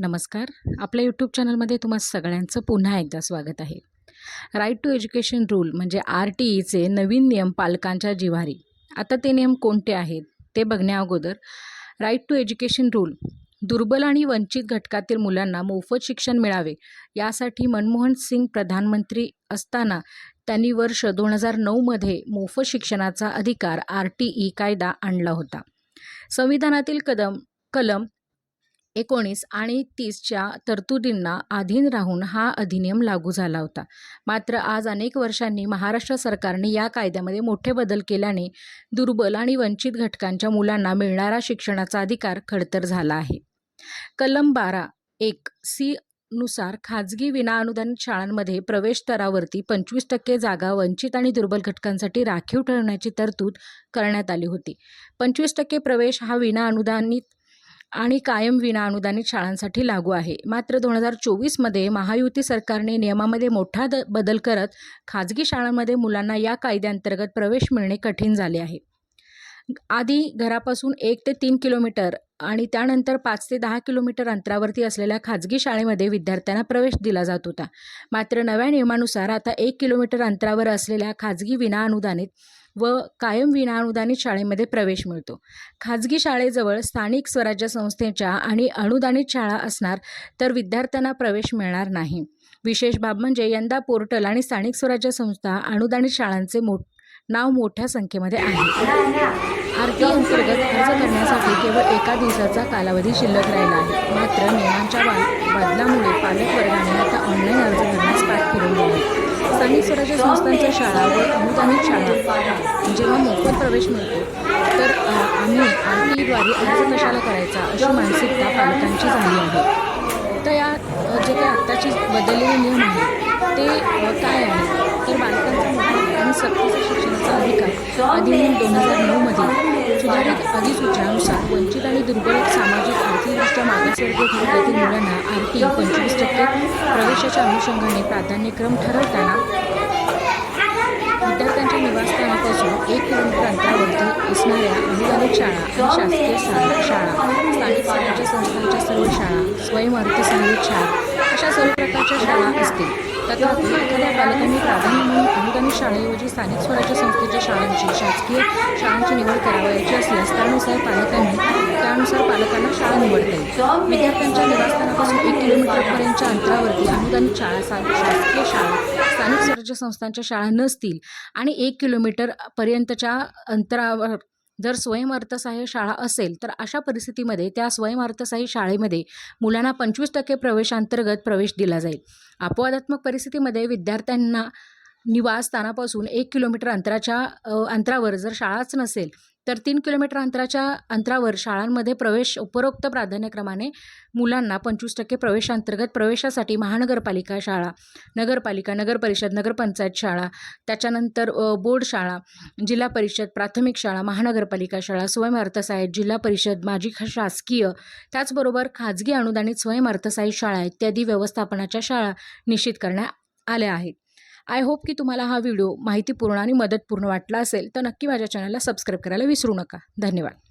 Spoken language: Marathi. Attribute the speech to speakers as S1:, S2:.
S1: नमस्कार. आपल्या यूट्यूब चॅनलमध्ये तुम्हा सगळ्यांचं पुन्हा एकदा स्वागत आहे. राईट टू एज्युकेशन रूल म्हणजे आर टी ईचे नवीन नियम पालकांच्या जिव्हारी. आता ते नियम कोणते आहेत? ते बघण्या अगोदर. राईट टू एज्युकेशन रूल दुर्बल आणि वंचित घटकातील मुलांना मोफत शिक्षण मिळावे. यासाठी मनमोहन सिंग प्रधानमंत्री असताना त्यांनी वर्ष दोन हजार नऊमध्ये मोफत शिक्षणाचा अधिकार आर टी ई कायदा आणला होता. संविधानातील कदम कलम एकोणीस आणि तीसच्या तरतुदींना अधीन राहून हा अधिनियम लागू झाला होता. मात्र आज अनेक वर्षांनी महाराष्ट्र सरकारने या कायद्यामध्ये मोठे बदल केल्याने दुर्बल आणि वंचित घटकांच्या मुलांना मिळणारा शिक्षणाचा अधिकार खडतर झाला आहे. कलम बारा एक सी नुसार खाजगी विनाअनुदानित शाळांमध्ये प्रवेश स्तरावरती पंचवीस टक्के जागा वंचित आणि दुर्बल घटकांसाठी राखीव ठेवण्याची तरतूद करण्यात आली होती. पंचवीस टक्के प्रवेश हा विनाअनुदानित आणि कायम विनाअनुदानित शाळांसाठी लागू आहे. मात्र दोन हजार चोवीसमध्ये महायुती सरकारने नियमामध्ये मोठा द बदल करत खाजगी शाळांमध्ये मुलांना या कायद्याअंतर्गत प्रवेश मिळणे कठीण झाले आहे. आधी घरापासून एक ते तीन किलोमीटर आणि त्यानंतर पाच ते दहा किलोमीटर अंतरावरती असलेल्या खाजगी शाळेमध्ये विद्यार्थ्यांना प्रवेश दिला जात होता. मात्र नव्या नियमानुसार आता एक किलोमीटर अंतरावर असलेल्या खाजगी विनाअनुदानित व कायम विनाअनुदानित शाळेमध्ये प्रवेश मिळतो. खाजगी शाळेजवळ स्थानिक स्वराज्य संस्थेच्या आणि अनुदानित शाळा असणार तर विद्यार्थ्यांना प्रवेश मिळणार नाही. विशेष बाब म्हणजे यंदा पोर्टल आणि स्थानिक स्वराज्य संस्था अनुदानित शाळांचे मो नाव मोठ्या संख्येमध्ये आहे. आर टी अंतर्गत अर्ज करण्यासाठी केवळ एका दिवसाचा कालावधी शिल्लक राहिला आहे. मात्र नियमांच्या बा बदलामुळे पालक वर्गाने आता ऑनलाईन अर्ज करण्यास पाठ फिरवली आहे. स्थानिक स्वराज्य संस्थांच्या शाळा व अनुदानित शाळा जेव्हा मोफत प्रवेश मिळतो तर आम्ही आर टी ईद्वारे अर्ज कशाला करायचा अशी मानसिकता पालकांची झाली आहे. तर या जे काही आत्ताचे बदललेले नियम आहेत ते काय आहे तर बालकांचा मोठा आणि सक्तीचा शिक्षणाचा अधिकार अधिनियम दोन हजार नऊमध्ये सुधारित अधिसूचनानुसार वंचित आणि दुर्बल सामाजिक आर्थिकदृष्ट्या मागासवर्गीय घटकातील मुलांना आरटी पंचवीस टक्के प्रवेशाच्या अनुषंगाने प्राधान्यक्रम ठरवताना विद्यार्थ्यांच्या निवासस्थानापासून एक किलोमीटर अंतरावरती असणाऱ्या अनुदानित शाळा आणि शासकीय शाळा शाळा स्थानिक स्वराज्य संस्थांच्या सर्व शाळा स्वयंअर्थी सहाय्यक शाळा अशा सर्व प्रकारच्या शाळा असतील. तथापि एखाद्या पालकांनी प्राधान्य म्हणून अनुदानित शाळेऐवजी स्थानिक स्वराज्य संस्थेच्या शाळांची शासकीय शाळांची निवड करावयाची असल्यास त्यानुसार पालकांनी त्यानुसार पालकांना शाळा निवडता येईल. विद्यार्थ्यांच्या निवासस्थानापासून एक किलोमीटरपर्यंतच्या अंतरावरती अनुदानित शाळा शासकीय शाळा स्थानिक स्वराज्य संस्थांच्या शाळा नसतील आणि एक किलोमीटर पर्यंतच्या अंतरावर जर स्वयंअर्थसहाय्य शाळा असेल तर अशा परिस्थितीमध्ये त्या स्वयंअर्थसहाय्य शाळेमध्ये मुलांना पंचवीस टक्के प्रवेशांतर्गत प्रवेश दिला जाईल. अपवादात्मक परिस्थितीमध्ये विद्यार्थ्यांना निवासस्थानापासून एक किलोमीटर अंतराच्या अंतरावर जर शाळाच नसेल तर तीन किलोमीटर अंतराच्या अंतरावर शाळांमध्ये प्रवेश उपरोक्त प्राधान्यक्रमाने मुलांना पंचवीस टक्के प्रवेशांतर्गत प्रवेशासाठी महानगरपालिका शाळा नगरपालिका नगरपरिषद नगरपंचायत शाळा त्याच्यानंतर बोर्ड शाळा जिल्हा परिषद प्राथमिक शाळा महानगरपालिका शाळा स्वयंअर्थसहाय्यक जिल्हा परिषद माजी शासकीय त्याचबरोबर खाजगी अनुदानित स्वयं अर्थसहाय्यित शाळा इत्यादी व्यवस्थापनाच्या शाळा निश्चित करण्यात आल्या आहेत. आय होप की तुम्हाला हा व्हिडिओ माहितीपूर्ण आणि मदतपूर्ण वाटला असेल तर नक्की माझ्या चॅनलला सबस्क्राईब करायला विसरू नका. धन्यवाद.